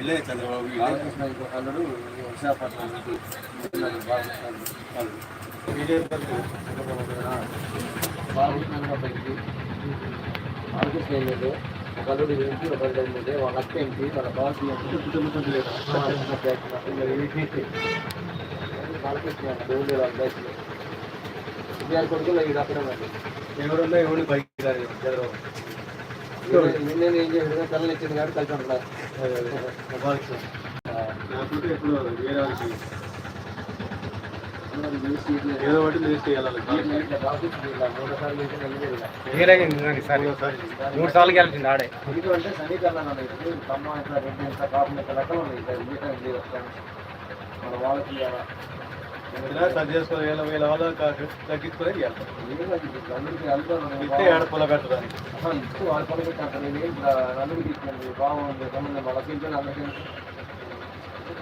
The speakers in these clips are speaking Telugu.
వీళ్ళే చంద్రబాబు బాలకృష్ణ అల్లుడు విశాఖపట్నం బాలకృష్ణ తరఫు బాలకృష్ణ ఎమ్మెల్యే ఒక అల్లుడు ఏంటి ఒక అల్లుడు ఎమ్మెల్యే వాళ్ళ అక్క ఏంటి వాళ్ళ బాస్ ఏంటి కుటుంబం లేదు బాలకృష్ణ దేవుడు బయటలో ఇద్దరు కొడుకులు ఇది అక్కడ ఎవరున్నా ఎవరిని బయటికి రాలేదు. చంద్రబాబు ఏదో ఒకటి లేచి వెళ్ళాలి మూడు సార్లు గెలిచింది ఆడే ఎందుకంటే సమీకరణాలు ఉన్నాయి ఇప్పుడు ఖమ్మం ఇట్లా రెడ్డి ఇంత కాకుండా ఇట్లా లెక్కలు ఉన్నాయి ఇక్కడ జీతం లేదు అక్కడ. మన వాళ్ళకి ఇవ్వాలా. ఇలా సరి చేసుకొని వేల వేల వాళ్ళ తగ్గించుకొని ఇస్తే ఏడ పొల పెట్టడానికి అసలు ఇప్పుడు వాళ్ళు పని పెట్టారు నేను ఏం నలుగురు తీసుకుంది బాగుంది సంబంధం వాళ్ళకి ఇంట్లో అందరికీ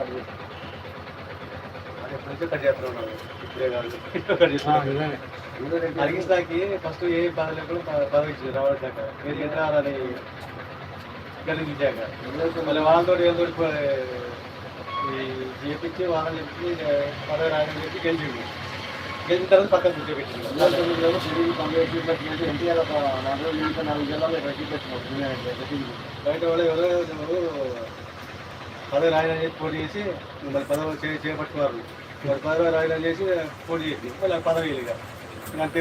అది ఎప్పటి నుంచో కట్ చేస్తున్నాడు ఇప్పుడే కాదు ఇప్పుడు కట్ చేస్తున్నాడు అడిగిస్తాకి ఫస్ట్ ఏ పదవి ఇచ్చింది రావట్లేక. మీరు ఎట్లా అని కలిగించాక మళ్ళీ వాళ్ళతో ఈ చేపించి వాళ్ళని చెప్పి పదవి రాయని చెప్పి గెలిచింది గెలిచిన తర్వాత పక్కన కూర్చోబెట్టింది ఎన్టీఆర్ ఒక నాలుగు రోజులు ఇంకా నాలుగు జిల్లాలో ఇక్కడ చూపించినాడు బయట వాళ్ళు ఎవరో పదవి రాయని చెప్పి పోటీ చేసి మరి పదవి చేపట్టుకున్నారు. మరి పదవి రాయని చేసి పోటీ చేసి మళ్ళీ పదవి ఇక. అంతే